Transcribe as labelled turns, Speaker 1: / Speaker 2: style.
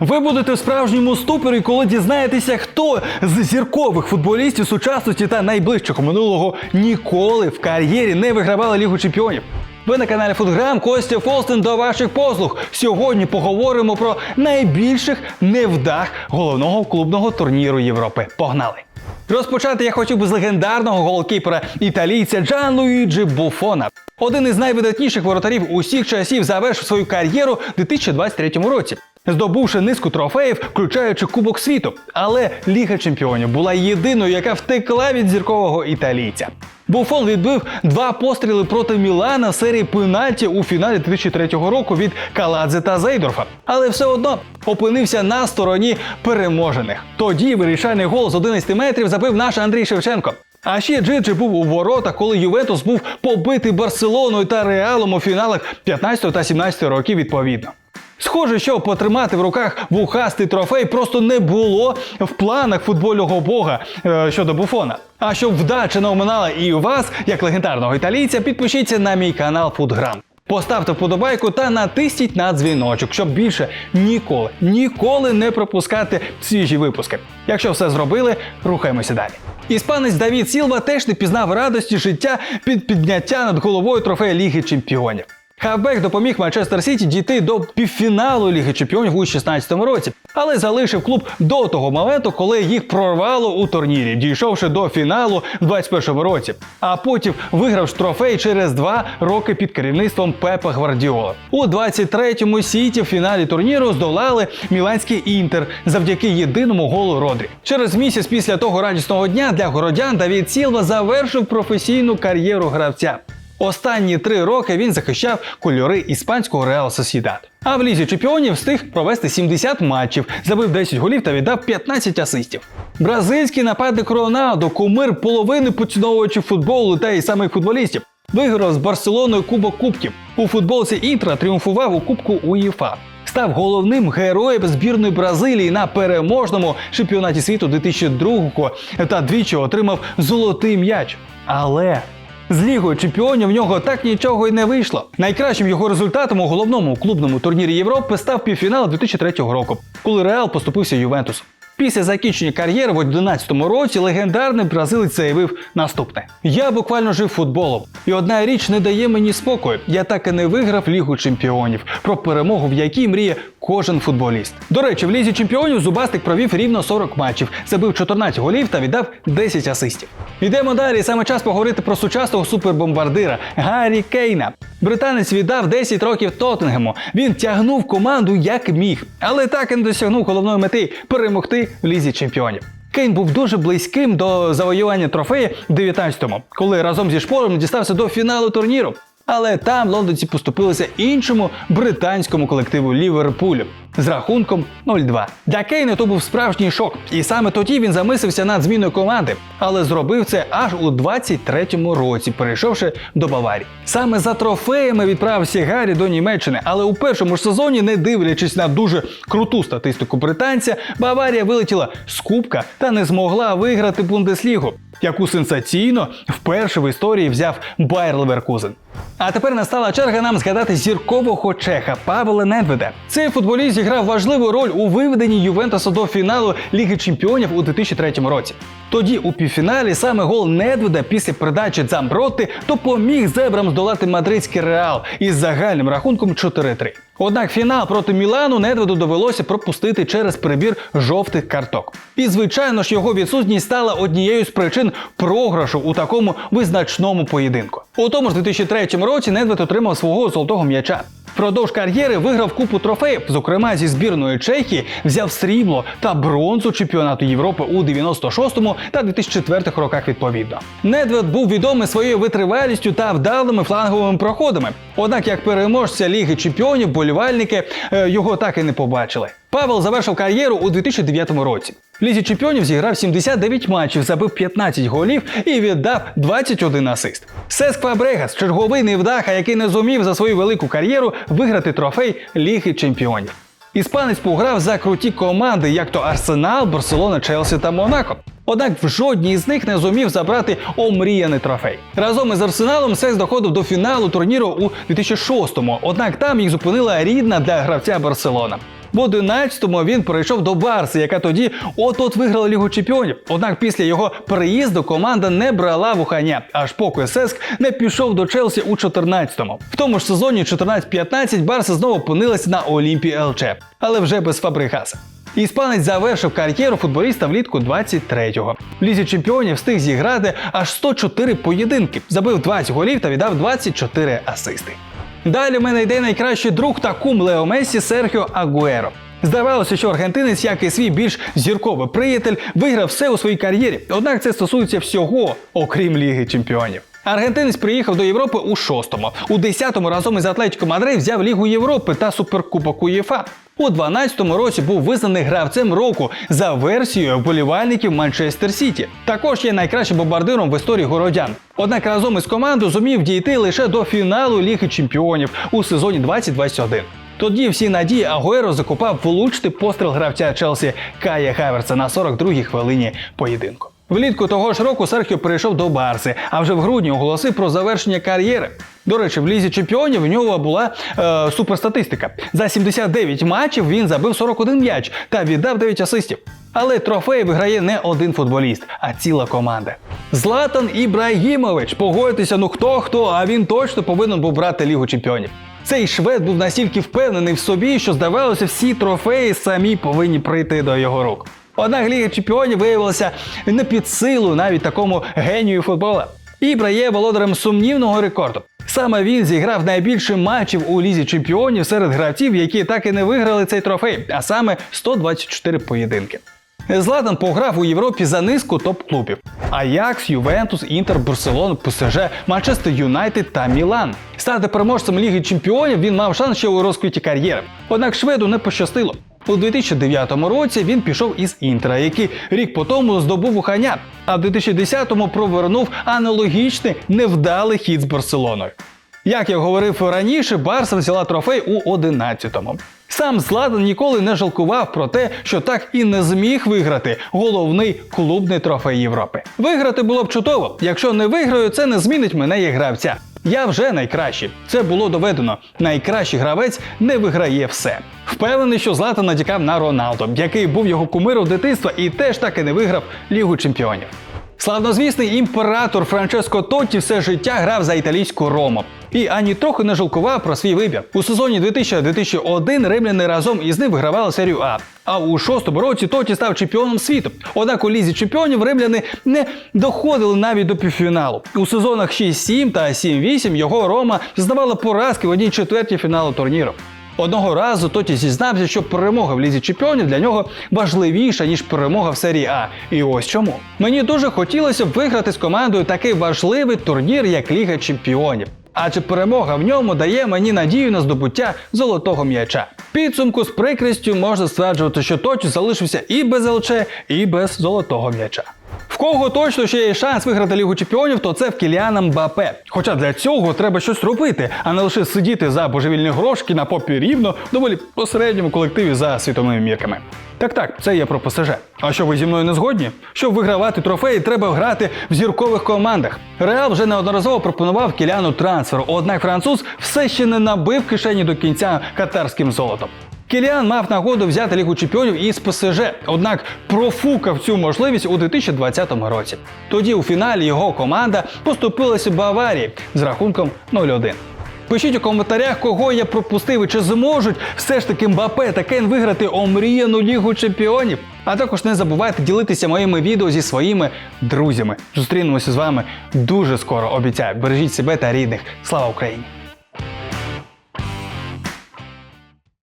Speaker 1: Ви будете в справжньому ступорі, коли дізнаєтеся, хто з зіркових футболістів сучасності та найближчого минулого ніколи в кар'єрі не вигравали Лігу чемпіонів. Ви на каналі Футграм Костя Фолстен до ваших послуг. Сьогодні поговоримо про найбільших невдах головного клубного турніру Європи. Погнали! Розпочати я хотів би з легендарного голкіпера італійця Джан Луїджі Буфона. Один із найвидатніших воротарів усіх часів завершив свою кар'єру у 2023 році, здобувши низку трофеїв, включаючи Кубок світу. Але Ліга Чемпіонів була єдиною, яка втекла від зіркового італійця. Буфон відбив два постріли проти Мілана серії пенальті у фіналі 2003 року від Каладзе та Зейдорфа, але все одно опинився на стороні переможених. Тоді вирішальний гол з 11 метрів забив наш Андрій Шевченко. А ще Джиджи був у воротах, коли Ювентус був побитий Барселоною та Реалом у фіналах 15 та 17 років відповідно. Схоже, що потримати в руках вухастий трофей просто не було в планах футбольного бога е, щодо буфона. А щоб вдача не оминала і вас, як легендарного італійця, підпишіться на мій канал Футграм. Поставте вподобайку та натисніть на дзвіночок, щоб більше ніколи, ніколи не пропускати свіжі випуски. Якщо все зробили, рухаємося далі. Іспанець Давід Сілва теж не пізнав радості життя під підняття над головою трофея Ліги Чемпіонів. Хавбек допоміг Манчестер Сіті дійти до півфіналу Ліги Чемпіонів у 2016 році, але залишив клуб до того моменту, коли їх прорвало у турнірі, дійшовши до фіналу в 2021 році. А потім виграв трофей через два роки під керівництвом Пепа Гвардіола. У 23-му сіті в фіналі турніру здолали міланський інтер завдяки єдиному голу Родрі. Через місяць після того радісного дня для городян Давід Сілва завершив професійну кар'єру гравця. Останні три роки він захищав кольори іспанського Реал Сосідат. А в лізі чемпіонів встиг провести 70 матчів, забив 10 голів та віддав 15 асистів. Бразильський нападник Роналдо, кумир половини поціновувачів футболу та й самих футболістів, виграв з Барселоною Кубок Кубків. У футболці Інтра тріумфував у Кубку УЄФА. Став головним героєм збірної Бразилії на переможному чемпіонаті світу 2002 та двічі отримав золотий м'яч. Але з Лігою чемпіонів в нього так нічого й не вийшло. Найкращим його результатом у головному клубному турнірі Європи став півфінал 2003 року, коли Реал поступився Ювентусу. Після закінчення кар'єри в 2011 році легендарний бразилець заявив наступне: Я буквально жив футболом, і одна річ не дає мені спокою. Я так і не виграв Лігу чемпіонів, про перемогу, в якій мріє кожен футболіст. До речі, в лізі чемпіонів Зубастик провів рівно 40 матчів, забив 14 голів та віддав 10 асистів. Йдемо далі. Саме час поговорити про сучасного супербомбардира Гаррі Кейна. Британець віддав 10 років Тоттенгему. Він тягнув команду як міг, але так і не досягнув головної мети перемогти в лізі чемпіонів. Кейн був дуже близьким до завоювання трофея в 19-му, коли разом зі шпором дістався до фіналу турніру. Але там лондонці поступилися іншому британському колективу Ліверпулю з рахунком 0-2. Для Кейна то був справжній шок, і саме тоді він замислився над зміною команди, але зробив це аж у 23-му році, перейшовши до Баварії. Саме за трофеями відправився Гаррі до Німеччини, але у першому ж сезоні, не дивлячись на дуже круту статистику британця, Баварія вилетіла з кубка та не змогла виграти Бундеслігу, яку сенсаційно вперше в історії взяв Байер Леверкузен. А тепер настала черга нам згадати зіркового чеха Павла Недведа. Цей футболіст зіграв важливу роль у виведенні Ювентуса до фіналу Ліги Чемпіонів у 2003 році. Тоді у півфіналі саме гол Недведа після передачі Дзамбротти допоміг зебрам здолати мадридський реал із загальним рахунком 4-3. Однак фінал проти Мілану Недведу довелося пропустити через перебір жовтих карток. І звичайно ж його відсутність стала однією з причин програшу у такому визначному поєдинку. У тому ж 2003 році Недвед отримав свого золотого м'яча. Впродовж кар'єри виграв купу трофеїв, зокрема зі збірної Чехії, взяв срібло та бронзу чемпіонату Європи у 96-му та 2004 роках відповідно. Недвед був відомий своєю витривалістю та вдалими фланговими проходами. Однак, як переможця Ліги Чемпіонів, болівальники е, його так і не побачили. Павел завершив кар'єру у 2009 році. Лізі чемпіонів зіграв 79 матчів, забив 15 голів і віддав 21 асист. Сеск Фабрегас – черговий невдаха, який не зумів за свою велику кар'єру виграти трофей Ліги чемпіонів. Іспанець пограв за круті команди, як то Арсенал, Барселона, Челсі та Монако. Однак в жодній з них не зумів забрати омріяний трофей. Разом із Арсеналом Секс доходив до фіналу турніру у 2006-му, однак там їх зупинила рідна для гравця Барселона. В 11-му він перейшов до Барси, яка тоді от-от виграла Лігу Чемпіонів. Однак після його переїзду команда не брала вухання, аж поки Сеск не пішов до Челсі у 14-му. В тому ж сезоні 14-15 Барса знову опинилася на Олімпі ЛЧ, але вже без Фабригаса. Іспанець завершив кар'єру футболіста влітку 23-го. В лізі чемпіонів встиг зіграти аж 104 поєдинки, забив 20 голів та віддав 24 асисти. Далі в мене йде найкращий друг та кум Лео Месі Серхіо Агуеро. Здавалося, що аргентинець, як і свій більш зірковий приятель, виграв все у своїй кар'єрі. Однак це стосується всього, окрім Ліги Чемпіонів. Аргентинець приїхав до Європи у шостому. У десятому разом із Атлетіко Мадрид взяв Лігу Європи та Суперкубок УЄФА. У 12-му році був визнаний гравцем року за версією вболівальників Манчестер Сіті. Також є найкращим бомбардиром в історії городян. Однак разом із командою зумів дійти лише до фіналу Ліги Чемпіонів у сезоні 2021. Тоді всі надії Агуеро закупав влучний постріл гравця Челсі Кая Хаверса на 42-й хвилині поєдинку. Влітку того ж року Серхіо перейшов до Барси, а вже в грудні оголосив про завершення кар'єри. До речі, в лізі чемпіонів в нього була е, суперстатистика. За 79 матчів він забив 41 м'яч та віддав 9 асистів. Але трофей виграє не один футболіст, а ціла команда. Златан Ібрагімович, погодьтеся, ну хто хто, а він точно повинен був брати Лігу чемпіонів. Цей швед був настільки впевнений в собі, що здавалося, всі трофеї самі повинні прийти до його рук. Однак Ліга Чемпіонів виявилася не під силу навіть такому генію футбола. Ібра є володарем сумнівного рекорду. Саме він зіграв найбільше матчів у лізі чемпіонів серед гравців, які так і не виграли цей трофей, а саме 124 поєдинки. Златан пограв у Європі за низку топ-клубів: Аякс, Ювентус, Інтер, Барселона, ПСЖ, Манчестер Юнайтед та Мілан. Стати переможцем Ліги Чемпіонів він мав шанс ще у розквіті кар'єри. Однак шведу не пощастило. У 2009 році він пішов із Інтера, який рік по тому здобув ухання, а в 2010-му провернув аналогічний невдалий хід з Барселоною. Як я говорив раніше, Барса взяла трофей у 11-му. Сам Златан ніколи не жалкував про те, що так і не зміг виграти головний клубний трофей Європи. Виграти було б чудово. Якщо не виграю, це не змінить мене як гравця. Я вже найкращий. Це було доведено. Найкращий гравець не виграє все. Впевнений, що Злата натякав на Роналдо, який був його кумиром дитинства і теж так і не виграв Лігу чемпіонів. Славнозвісний імператор Франческо Тотті все життя грав за італійську Рому. І ані трохи не жалкував про свій вибір. У сезоні 2000-2001 римляни разом із ним вигравали серію А. А у шостому році Тоті став чемпіоном світу. Однак у лізі чемпіонів римляни не доходили навіть до півфіналу. У сезонах 6-7 та 7-8 його Рома здавала поразки в одній четвертій фіналу турніру. Одного разу Тоті зізнався, що перемога в лізі чемпіонів для нього важливіша ніж перемога в серії А. І ось чому мені дуже хотілося б виграти з командою такий важливий турнір, як Ліга Чемпіонів. Адже перемога в ньому дає мені надію на здобуття золотого м'яча. Підсумку з прикрістю можна стверджувати, що Тоті залишився і без ЛЧ, і без золотого м'яча. В кого точно ще є шанс виграти Лігу Чемпіонів, то це в Кіліана Мбапе. Хоча для цього треба щось робити, а не лише сидіти за божевільні грошки на попі рівно доволі посередньому колективі за світовими мірками. Так так, це є про ПСЖ. А що ви зі мною не згодні? Щоб вигравати трофеї, треба грати в зіркових командах. Реал вже неодноразово пропонував кіляну трансфер, однак француз все ще не набив кишені до кінця катарським золотом. Кіліан мав нагоду взяти Лігу чемпіонів із ПСЖ, однак профукав цю можливість у 2020 році. Тоді у фіналі його команда поступилася Баварії з рахунком 0-1. Пишіть у коментарях, кого я пропустив і чи зможуть все ж таки Мбапе та Кен виграти омріяну лігу чемпіонів. А також не забувайте ділитися моїми відео зі своїми друзями. Зустрінемося з вами дуже скоро. Обіцяю. Бережіть себе та рідних. Слава Україні!